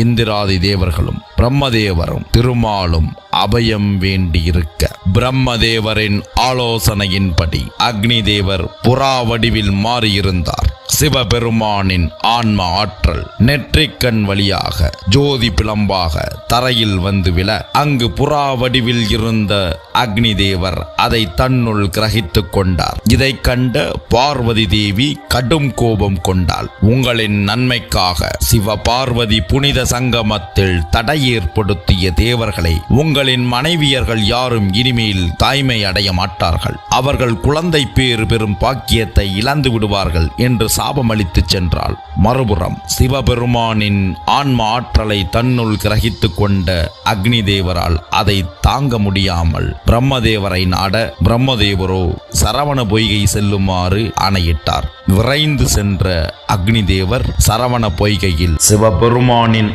இந்திராதி தேவர்களும் பிரம்மதேவரும் திருமாலும் அபயம் வேண்டியிருக்க. பிரம்மதேவரின் ஆலோசனையின்படி அக்னி தேவர் புறா வடிவில் மாறியிருந்தார். சிவபெருமானின் ஆன்ம ஆற்றல் நெற்றிக்கண் வழியாக ஜோதி பிளம்பாக தரையில் வந்து விழ அங்கு புறா வடிவில் இருந்த அக்னி தேவர் அதை தன்னுள் கிரகித்துக் கொண்டார். இதை கண்ட பார்வதி தேவி கடும் கோபம் கொண்டாள். உங்களின் நன்மைக்காக சிவ பார்வதி புனித சங்கமத்தில் தடை ஏற்படுத்திய தேவர்களை உங்களின் மனைவியர்கள் யாரும் இனிமேல் தாய்மை அடைய மாட்டார்கள். அவர்கள் குழந்தை பேறு பெறும் பாக்கியத்தை இழந்து விடுவார்கள் என்று சாபமளித்து சென்றாள். மறுபுறம் சிவபெருமானின் ஆன்ம ஆற்றலை தன்னுள் கிரகித்துக் கொண்ட அக்னி தேவரால் அதை தாங்க முடியாமல் பிரம்மதேவரை நாட பிரம்மதேவரோ சரவண பொய்கை செல்லுமாறு ஆணையிட்டார். விரைந்து சென்ற அக்னி தேவர் சரவண பொய்கையில் சிவபெருமானின்